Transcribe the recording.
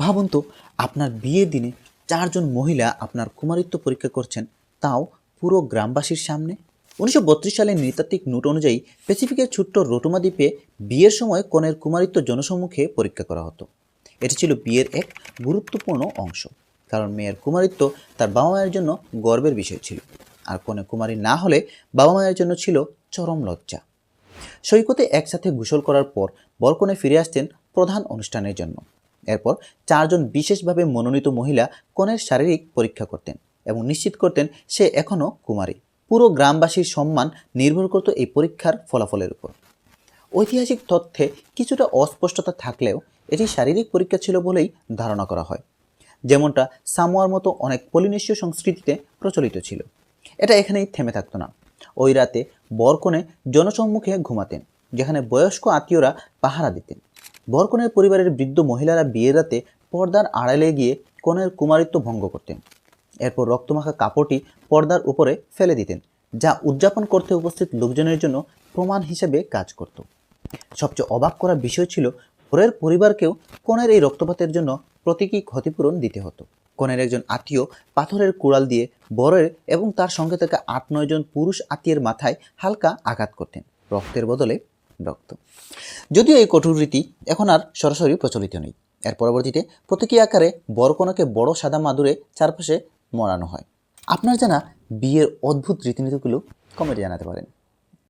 ভাবুন তো, আপনার বিয়ের দিনে চারজন মহিলা আপনার কুমারিত্ব পরীক্ষা করছেন, তাও পুরো গ্রামবাসীর সামনে? উনিশশো বত্রিশ সালে নৃতাত্ত্বিক নোট অনুযায়ী প্যাসিফিকের ছোট্ট রোটোমা দ্বীপে বিয়ের সময় কনের কুমারিত্ব জনসম্মুখে পরীক্ষা করা হতো। এটি ছিল বিয়ের এক গুরুত্বপূর্ণ অংশ, কারণ মেয়ের কুমারিত্ব তার বাবা মায়ের জন্য গর্বের বিষয় ছিল, আর কনে কুমারী না হলে বাবা মায়ের জন্য ছিল চরম লজ্জা। সৈকতে একসাথে গোসল করার পর বরকনে ফিরে আসতেন প্রধান অনুষ্ঠানের জন্য। এরপর চারজন বিশেষভাবে মনোনীত মহিলা কনের শারীরিক পরীক্ষা করতেন এবং নিশ্চিত করতেন সে এখনও কুমারী। পুরো গ্রামবাসীর সম্মান নির্ভর করত এই পরীক্ষার ফলাফলের উপর। ঐতিহাসিক তথ্যে কিছুটা অস্পষ্টতা থাকলেও এটি শারীরিক পরীক্ষা ছিল বলেই ধারণা করা হয়। যেমনটা সামোয়ার মতো অনেক পলিনেশীয় সংস্কৃতিতে প্রচলিত ছিল। এটা এখানেই থেমে থাকতো না। ওই রাতে বরকনে জনসম্মুখে ঘুমাতেন, যেখানে বয়স্ক আত্মীয়রা পাহারা দিতেন। বরকনের পরিবারের বৃদ্ধ মহিলারা বিয়ের রাতে পর্দার আড়ালে গিয়ে কনের কুমারিত্ব ভঙ্গ করতেন। এরপর রক্তমাখা কাপড়টি পর্দার উপরে ফেলে দিতেন, যা উদযাপন করতে উপস্থিত লোকজনের জন্য প্রমাণ হিসেবে কাজ করত। সবচেয়ে অবাক করা বিষয় ছিল বরের পরিবারকেও কনের এই রক্তপাতের জন্য প্রতীকী ক্ষতিপূরণ দিতে হতো। কনের একজন আত্মীয় পাথরের কুড়াল দিয়ে বরের এবং তার সঙ্গে থাকা আট নয় জন পুরুষ আত্মীয়ের মাথায় হালকা আঘাত করতেন। রক্তের বদলে রক্ত। যদিও এই কঠোর রীতি এখন আর সরাসরি প্রচলিত নেই। এর পরবর্তীতে প্রতীকী আকারে বরকনকে বড় সাদা মাদুরে চারপাশে মরানো হয়। আপনার জানা বিয়ের অদ্ভুত রীতিনীতিগুলো কমেন্টে জানাতে পারেন।